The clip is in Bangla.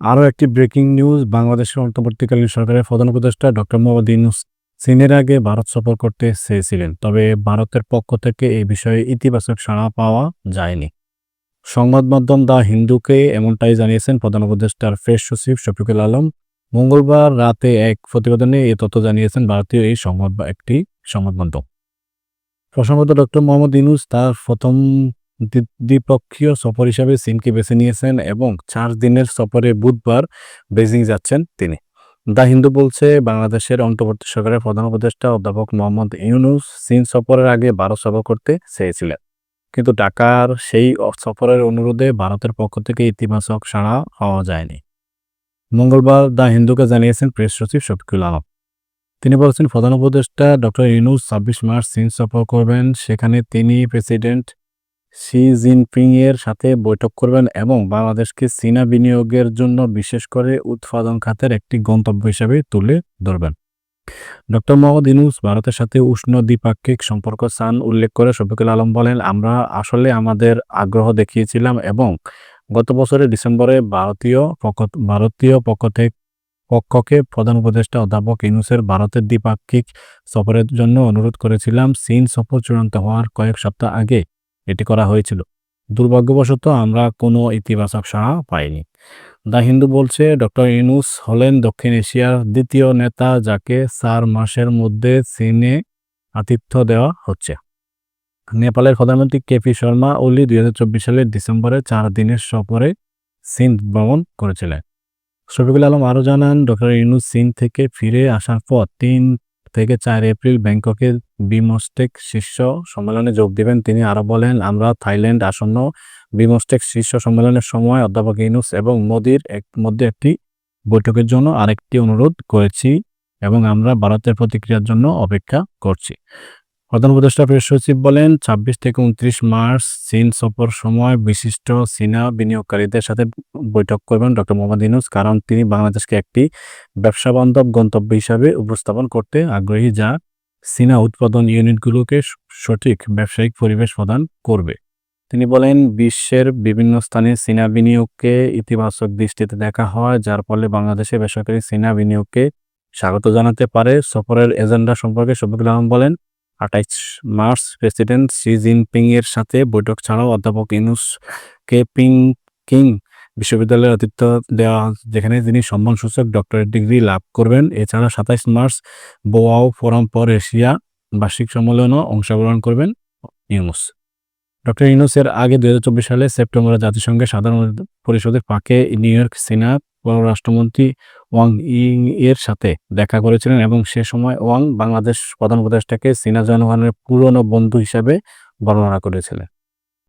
আরও একটি ব্রেকিং নিউজ, বাংলাদেশের অন্তর্বর্তীকালীন সরকারের প্রধান উপদেষ্টা ডক্টর মোহাম্মদ ইউনূস চীনের আগে ভারত সফর করতে চেয়েছিলেন, তবে ভারতের পক্ষ থেকে এই বিষয়ে ইতিবাচক সাড়া পাওয়া যায়নি। সংবাদ মাধ্যম দ্য হিন্দুকে এমনটাই জানিয়েছেন প্রধান উপদেষ্টার ফ্রেশ সচিব শফিকুল আলম। মঙ্গলবার রাতে এক প্রতিবেদনে এ তথ্য জানিয়েছেন ভারতীয় এই সংবাদ একটি সংবাদ মাধ্যম। প্রসঙ্গত ডক্টর মোহাম্মদ ইউনুস তার প্রথম দ্বিপক্ষীয় সফর হিসাবে চীনকে বেছে নিয়েছেন এবং চার দিনের সফরে বুধবার বেজিং যাচ্ছেন তিনি। দ্য হিন্দু বলছে, বাংলাদেশের অন্তর্বর্তী সরকারের প্রধান উপদেষ্টা অধ্যাপক মোহাম্মদ ইউনুস চীন সফরের আগে ভারত সফর করতে চেয়েছিলেন। কিন্তু ঢাকার সেই সফরের অনুরোধে ভারতের পক্ষ থেকে ইতিবাচক সাড়া পাওয়া যায়নি। মঙ্গলবার দ্য হিন্দুকে জানিয়েছেন প্রেস সচিব শফিকুল আলম। তিনি বলেছেন, প্রধান উপদেষ্টা ডক্টর ইউনুস ছাব্বিশ মার্চ চীন সফর করবেন। সেখানে তিনি প্রেসিডেন্ট শি জিনপিং এর সাথে বৈঠক করবেন এবং বাংলাদেশকে চীনা বিনিয়োগের জন্য বিশেষ করে উৎপাদন খাতের একটি গন্তব্য হিসেবে তুলে ধরবেন। ডক্টর মোহাম্মদ ইনুস ভারতের সাথে উষ্ণ দ্বিপাক্ষিক সম্পর্ক চান উল্লেখ করে শফিকুল আলম বলেন, আমরা আসলে আমাদের আগ্রহ দেখিয়েছিলাম এবং গত বছরের ডিসেম্বরে ভারতীয় পক্ষ ভারতীয় পক্ষ থেকে পক্ষকে প্রধান উপদেষ্টা অধ্যাপক ইনুসের ভারতের দ্বিপাক্ষিক সফরের জন্য অনুরোধ করেছিলাম। চীন সফর চূড়ান্ত হওয়ার কয়েক সপ্তাহ আগে এটি করা হয়েছিল। দুর্ভাগ্যবশত আমরা কোনো ইতিবাচক সাড়া পাইনি। দ্য হিন্দু বলছে, ডক্টর ইনুস হলেন দক্ষিণ এশিয়ার দ্বিতীয় নেতা যাকে চার মাসের মধ্যে চীনে আতিথ্য দেওয়া হচ্ছে। নেপালের প্রধানমন্ত্রী কেপি শর্মা ওলি দুই হাজার চব্বিশ সালের ডিসেম্বরে চার দিনের সফরে চীন ভ্রমণ করেছিলেন। শফিকুল আলম আরও জানান, ডক্টর ইউনুস চীন থেকে ফিরে আসার পর তিন থেকে চার এপ্রিল ব্যাংককের বিমস্টেক শীর্ষ সম্মেলনে যোগ দেবেন। তিনি আরও বলেন, আমরা থাইল্যান্ড আসন্ন বিমস্টেক শীর্ষ সম্মেলনের সময় অধ্যাপক ইনুস এবং মোদির এক, মধ্যে একটি বৈঠকের জন্য আরেকটি অনুরোধ করেছি এবং আমরা ভারতের প্রতিক্রিয়ার জন্য অপেক্ষা করছি। প্রধান উপদেষ্টা প্রেস সচিব বলেন, ছাব্বিশ থেকে উনত্রিশ মার্চ চীন সফর সময় বিশিষ্ট চীনা বিনিয়োগকারীদের সাথে বৈঠক করবেন ডক্টর মোহাম্মদ ইউনুস, কারণ তিনি বাংলাদেশকে একটি ব্যবসা বান্ধব গন্তব্য হিসাবে উপস্থাপন করতে আগ্রহী যা চীনা উৎপাদন ইউনিটগুলোকে সঠিক ব্যবসায়িক পরিবেশ প্রদান করবে। তিনি বলেন, বিশ্বের বিভিন্ন স্থানে চীনা বিনিয়োগকে ইতিবাচক দৃষ্টিতে দেখা হয়, যার ফলে বাংলাদেশে বেসরকারি চীনা বিনিয়োগকে স্বাগত জানাতে পারে। সফরের এজেন্ডা সম্পর্কে শফিকুল আলম বলেন আঠাইশ মার্চ প্রেসিডেন্ট শি জিনপিং এর সাথে বৈঠক ছাড়াও অধ্যাপক ইনুস কে পিং কিং বিশ্ববিদ্যালয়ের আতিথ্য দেওয়া যেখানে তিনি সম্মানসূচক ডক্টরেট ডিগ্রি লাভ করবেন। এছাড়া সাতাইশ March Boao Forum for Asia বার্ষিক সম্মেলনও অংশগ্রহণ করবেন ইউনুস। ডক্টর ইউনুসের আগে দুই হাজার চব্বিশ সালে সেপ্টেম্বরে জাতিসংঘের সাধারণ পরিষদের ফাঁকে নিউ ইয়র্ক চীনা পররাষ্ট্রমন্ত্রী ওয়াং ইং এর সাথে দেখা করেছিলেন এবং সে সময় ওয়াং বাংলাদেশ প্রধান উপদেষ্টাকে চীনা জনগণের পুরনো বন্ধু হিসাবে বর্ণনা করেছিলেন।